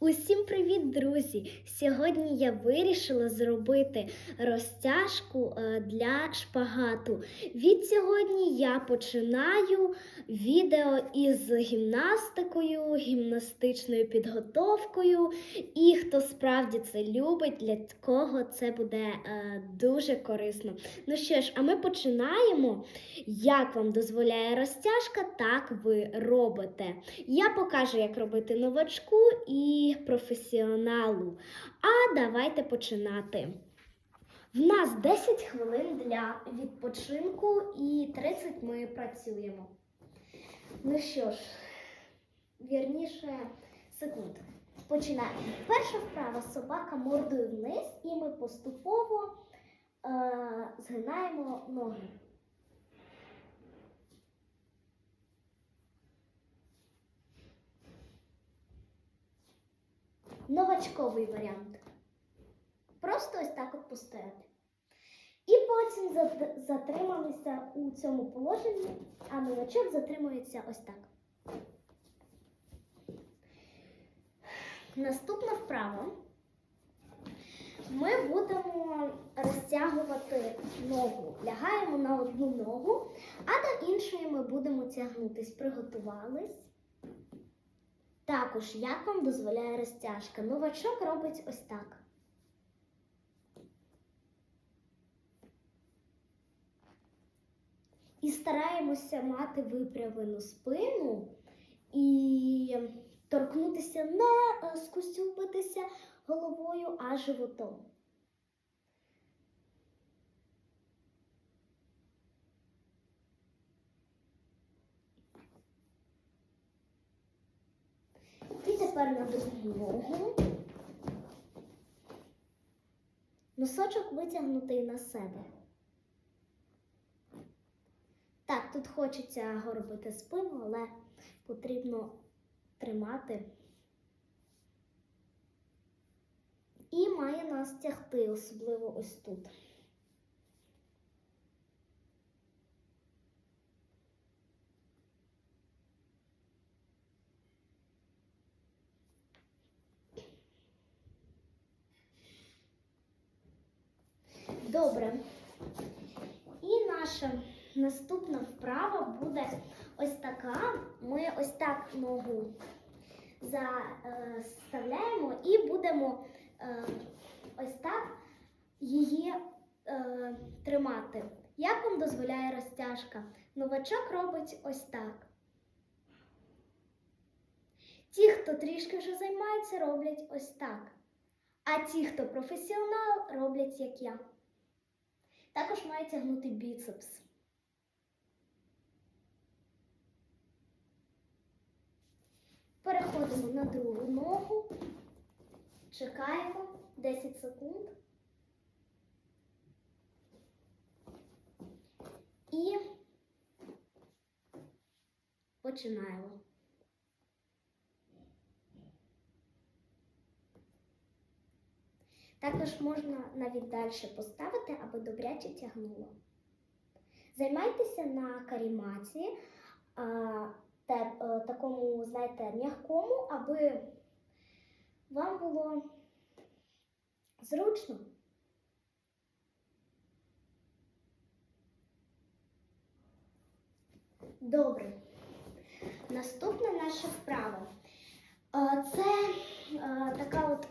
Усім привіт, друзі! Сьогодні я вирішила зробити розтяжку е, для шпагату. Від сьогодні я починаю відео із гімнастикою, гімнастичною підготовкою. І хто справді це любить, для кого це буде е, дуже корисно. Ну що ж, а ми починаємо. Як вам дозволяє розтяжка, так ви робите. Я покажу, як робити новачку і професіоналу. А давайте починати. В нас 10 хвилин для відпочинку і 30 ми працюємо. Ну що ж, вірніше, секунд. Починаємо. Перша вправа собака мордою вниз, і ми поступово е- згинаємо ноги. Новачковий варіант. Просто ось так от постояти. І потім затрималися у цьому положенні, а новачок затримується ось так. Наступна вправа. Ми будемо розтягувати ногу. Лягаємо на одну ногу, а до іншої ми будемо тягнутись. Приготувались. Також, як вам дозволяє розтяжка, новачок робить ось так. І стараємося мати випрямлену спину і торкнутися не скусюпитися головою, а животом. І тепер на другу. Носочок витягнутий на себе. Так, тут хочеться горбити спину, але потрібно тримати. І має нас тягти, особливо ось тут. Добре. І наша наступна вправа буде ось така. Ми ось так ногу заставляємо і будемо е, ось так її е, тримати. Як вам дозволяє розтяжка? Новачок робить ось так. Ті, хто трішки вже займається, роблять ось так. А ті, хто професіонал, роблять як я. Також має тягнути біцепс. Переходимо на другу ногу. Чекаємо 10 секунд. І починаємо. Також можна навіть далі поставити, аби добряче тягнуло. Займайтеся на карімаці, а, те, е, такому, знаєте, м'якому, аби вам було зручно. Добре. Наступна наша вправа. Е, Це е, така от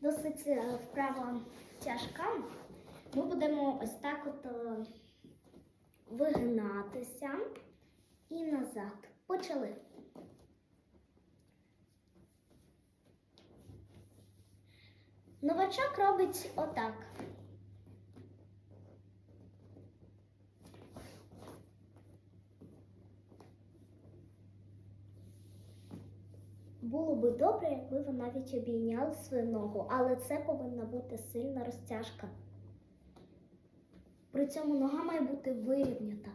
досить е, вправа тяжка. Ми будемо ось так от вигнатися вигинатися і назад. Почали. Новачок робить отак. Було би добре, якби ви навіть обійняли свою ногу, але це повинна бути сильна розтяжка. При цьому нога має бути вирівнята.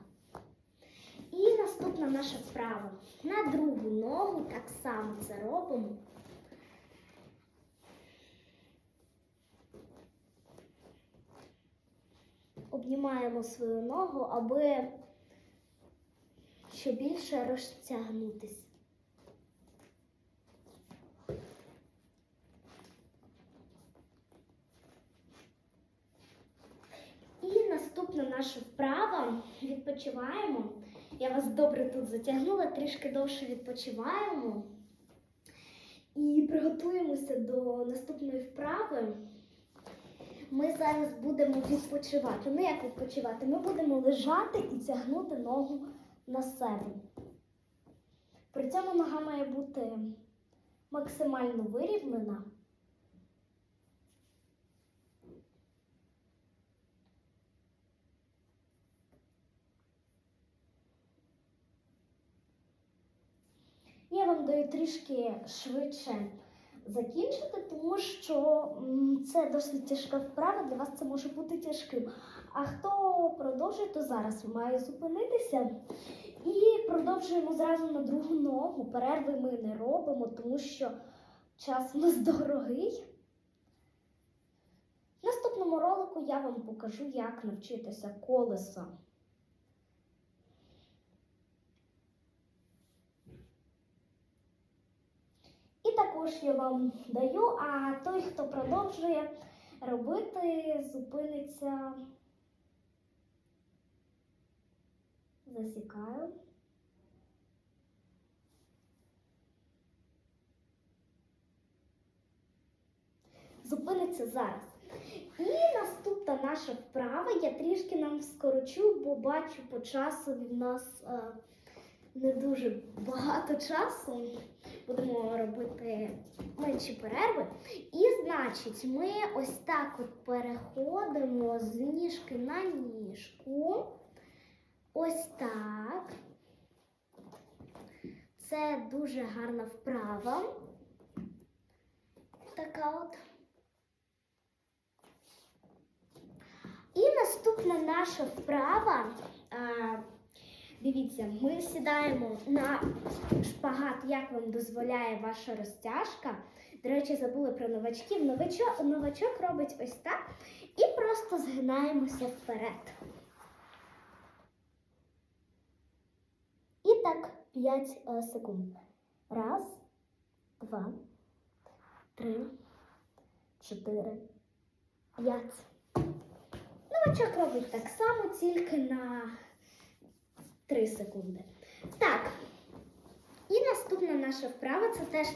І наступна наша вправа. На другу ногу так само це робимо. Обнімаємо свою ногу, аби ще більше розтягнутися. наша вправа. Відпочиваємо. Я вас добре тут затягнула, трішки довше відпочиваємо. І приготуємося до наступної вправи. Ми зараз будемо відпочивати. Ну як відпочивати? Ми будемо лежати і тягнути ногу на себе. При цьому нога має бути максимально вирівнена. Я вам даю трішки швидше закінчити, тому що це досить тяжка вправа, для вас це може бути тяжким. А хто продовжує, то зараз має зупинитися. І продовжуємо зразу на другу ногу. Перерви ми не робимо, тому що час у нас дорогий. В наступному ролику я вам покажу, як навчитися колеса. І також я вам даю, а той, хто продовжує робити, зупиниться. Засікаю. Зупиниться зараз. І наступна наша вправа. Я трішки нам скорочу, бо бачу по часу в нас е, не дуже багато часу. Будемо робити менші перерви. І значить, ми ось так от переходимо з ніжки на ніжку. Ось так. Це дуже гарна вправа. Така от. І наступна наша вправа. Дивіться, ми сідаємо на шпагат, як вам дозволяє ваша розтяжка. До речі, забули про новачків. Новачок, новачок робить ось так і просто згинаємося вперед. І так 5 е, секунд. Раз, два, три, чотири, п'ять. Новачок робить так само, тільки на 3 секунди. Так. І наступна наша вправа це теж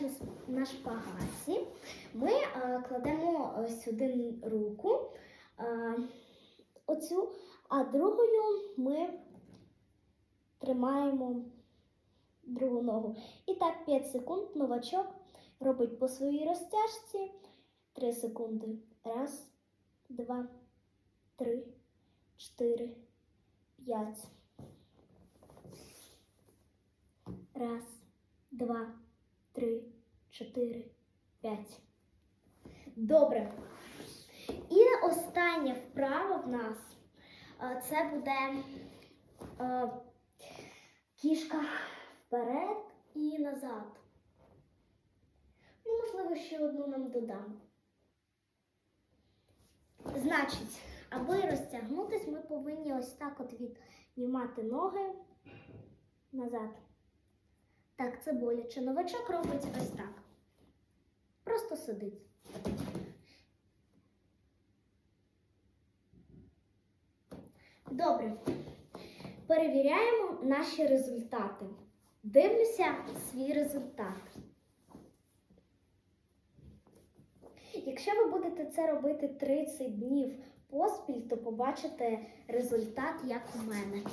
на, шпагаті. Ми е, кладемо е, сюди руку, е, оцю, а другою ми тримаємо другу ногу. І так 5 секунд новачок робить по своїй розтяжці. 3 секунди. Раз, два, три, чотири, п'ять. Раз, два, три, чотири, п'ять. Добре. І остання вправа в нас е, це буде е, кішка вперед і назад. Ну, можливо, ще одну нам додам. Значить, аби розтягнутись, ми повинні ось так от віднімати ноги назад. Так, це боляче. Новачок робить ось так. Просто сидить. Добре. Перевіряємо наші результати. Дивлюся свій результат. Якщо ви будете це робити 30 днів поспіль, то побачите результат, як у мене.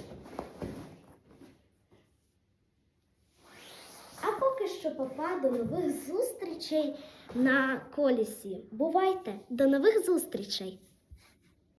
А поки що папа до нових зустрічей на колісі. Бувайте! До нових зустрічей!